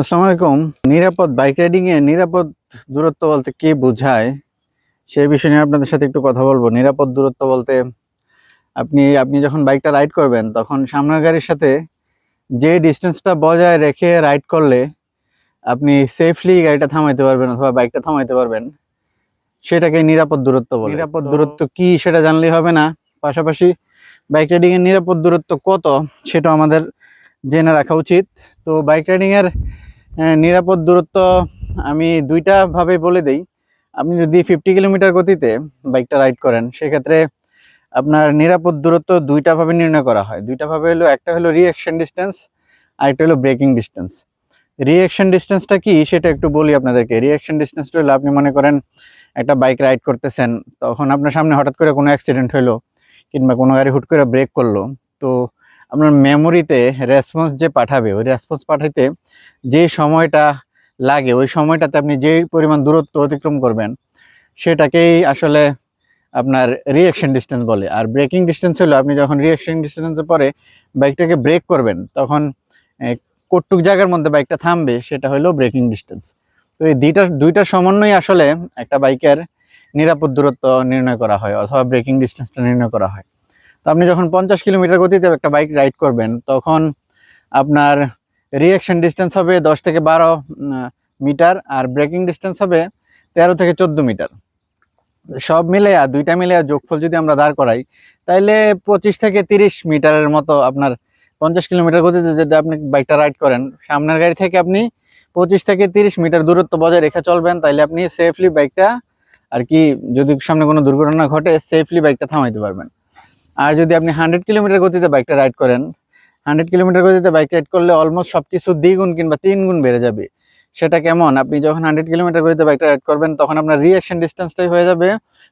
আসসালামু আলাইকুম। নিরাপদ বাইক রাইডিং এ নিরাপদ দূরত্ব বলতে কি বোঝায়? সেই বিষয় নিয়ে আপনাদের সাথে একটু কথা বলব। নিরাপদ দূরত্ব বলতে আপনি আপনি যখন বাইকটা রাইড করবেন তখন সামনের গাড়ির সাথে যে ডিস্টেন্সটা বজায় রেখে রাইড করলে আপনি সেফলি গাড়িটা থামাইতে পারবেন অথবা বাইকটা থামাইতে পারবেন। সেটাকে নিরাপদ দূরত্ব বলে। নিরাপদ দূরত্ব। কি সেটা জানলেই হবে না। পাশাপাশি বাইক রাইডিং এর নিরাপদ দূরত্ব কত সেটা আমাদের জেনে রাখা উচিত। তো বাইক রাইডিং এর আহ, নিরাপদ দূরত্ব আমি দুইটা ভাবে বলে দেই। আপনি যদি ফিফটি কিলোমিটার গতিতে বাইকটা রাইড করেন, সেক্ষেত্রে আপনার নিরাপদ দূরত্ব দুইটা ভাবে নির্ণয় করা হয়। দুইটা ভাবে হলো, একটা হলো রিঅ্যাকশন ডিস্টেন্স আর একটা হলো ব্রেকিং ডিস্টেন্স রিঅ্যাকশন ডিস্টেন্সটা কি? সেটা একটু বলি আপনাদেরকে। রিঅ্যাকশন ডিস্টেন্সটা হলো, আপনি মনে করেন একটা বাইক রাইড করতেছেন, তখন আপনার সামনে হঠাৎ করে কোনো অ্যাক্সিডেন্ট হলো, কিংবা কোনো গাড়ি হুট করে ব্রেক করল। তো আপনার মেমোরিতে রেসপন্স যে পাঠাবে, ওই রেসপন্স পাঠাইতে যে সময়টা লাগে, ওই সময়টাতে আপনি যে পরিমাণ দূরত্ব অতিক্রম করবেন, সেটাকেই আসলে আপনার রিঅ্যাকশন ডিস্টেন্স বলে। আর ব্রেকিং ডিস্টেন্স হলো, আপনি যখন রিঅ্যাকশন ডিস্টেন্সের পরে বাইকটাকে ব্রেক করবেন, তখন কটুক জায়গার মধ্যে বাইকটা থামবে, সেটা হলো ব্রেকিং ডিস্টেন্স তো এই দুইটার দুইটার সমন্বয় আসলে একটা বাইকের নিরাপদ দূরত্ব নির্ণয় করা হয়, অথবা ব্রেকিং ডিস্টেন্সটা নির্ণয় করা হয়। আপনি যখন পঞ্চাশ কিলোমিটার গতিতে একটা বাইক রাইড করবেন, তখন আপনার রিঅ্যাকশন ডিস্টেন্স হবে দশ থেকে বারো মিটার আর ব্রেকিং ডিস্টেন্স হবে তেরো থেকে চোদ্দ মিটার। সব মিলে আর দুইটা মিলে যোগফল যদি আমরা দাঁড় করাই, তাইলে পঁচিশ থেকে তিরিশ মিটারের মতো আপনার পঞ্চাশ কিলোমিটার গতিতে যদি আপনি বাইকটা রাইড করেন, সামনের গাড়ি থেকে আপনি পঁচিশ থেকে তিরিশ মিটার দূরত্ব বজায় রেখে চলবেন, তাইলে আপনি সেফলি বাইকটা আর কি যদি সামনে কোনো দুর্ঘটনা ঘটে সেফলি বাইকটা থামাইতে পারবেন। আর যদি আপনি হান্ড্রেড কিলোমিটার গতিতে বাইকটা রাইড করেন হান্ড্রেড কিলোমিটার গতিতে বাইক রাইড করলে অলমোস্ট সব কিছু দ্বিগুণ কিংবা তিন গুণ বেড়ে যাবে। সেটা কেমন? আপনি যখন হান্ড্রেড কিলোমিটার গতিতে বাইকটা রাইড করবেন, তখন আপনার রিঅ্যাকশন ডিস্টেন্সটাই হয়ে যাবে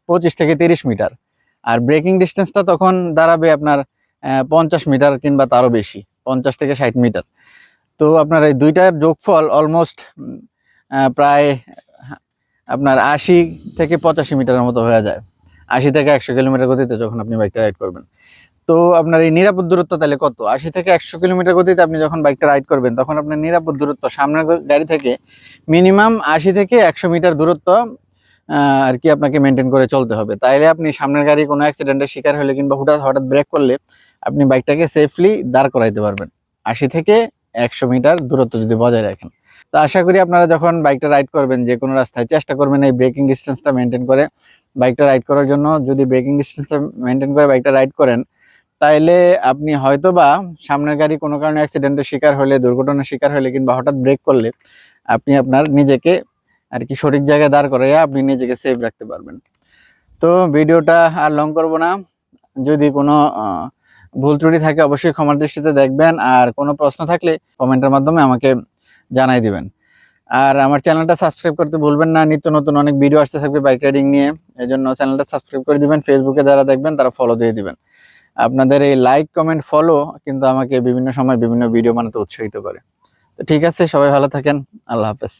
পঁচিশ থেকে তিরিশ মিটার আর ব্রেকিং ডিস্টেন্সটা তখন দাঁড়াবে আপনার পঞ্চাশ মিটার কিংবা তারও বেশি, পঞ্চাশ থেকে ষাট মিটার তো আপনার এই দুইটার যোগফল অলমোস্ট প্রায় আপনার আশি থেকে পঁচাশি মিটারের মতো হয়ে যায়। আশি থেকে একশো কিলোমিটার গতিতে যখন আপনি বাইকটা রাইড করবেন। তো আপনার এই নিরাপদ দূরত্ব তাহলে কত? আশি থেকে একশো কিলোমিটার গতিতে আপনি যখন বাইকটা রাইড করবেন, তখন আপনার নিরাপদ দূরত্ব সামনের গাড়ি থেকে মিনিমাম আশি থেকে একশো মিটার দূরত্ব আর কি আপনাকে মেনটেন করে চলতে হবে। তাইলে আপনি সামনের গাড়ি কোনো অ্যাক্সিডেন্টের শিকার হলে কিংবা হঠাৎ হঠাৎ ব্রেক করলে আপনি বাইকটাকে সেফলি দাঁড় করাইতে পারবেন। আশি থেকে একশো মিটার দূরত্ব যদি বজায় রাখেন। তো আশা করি আপনারা যখন বাইকটা রাইড করবেন, যে কোনো রাস্তায় চেষ্টা করবেন এই ব্রেকিং ডিস্টেন্সটা মেনটেন করে। বাইকটা রাইড করার জন্য যদি ব্রেকিং ডিস্টেন্সটা মেনটেন করে বাইকটা রাইড করেন, তাইলে আপনি হয়তো বা সামনের গাড়ি কোনো কারণে অ্যাক্সিডেন্টের শিকার হলে, দুর্ঘটনার শিকার হলে কিংবা হঠাৎ ব্রেক করলে আপনি আপনার নিজেকে আর কি সঠিক জায়গায় দাঁড় করাইয়া আপনি নিজেকে সেফ রাখতে পারবেন। তো ভিডিওটা আর লং করব না। যদি কোনো ভুল ত্রুটি থাকে অবশ্যই ক্ষমার দৃষ্টিতে দেখবেন। আর কোনো প্রশ্ন থাকলে কমেন্টের মাধ্যমে আমাকে জানাই দিবেন। আর আমার চ্যানেলটা সাবস্ক্রাইব করতে ভুলবেন না। নিত্য নতুন অনেক ভিডিও আসতে থাকবে বাইক রাইডিং নিয়ে। এই জন্য চ্যানেলটা সাবস্ক্রাইব করে দিবেন ফেসবুকে যারা দেখবেন তারা ফলো দিয়ে দিবেন। আপনাদের এই লাইক কমেন্ট ফলো কিন্তু আমাকে বিভিন্ন সময় বিভিন্ন ভিডিও বানাতে উৎসাহিত করে। তো ঠিক আছে, সবাই ভালো থাকেন, আল্লাহ হাফেজ।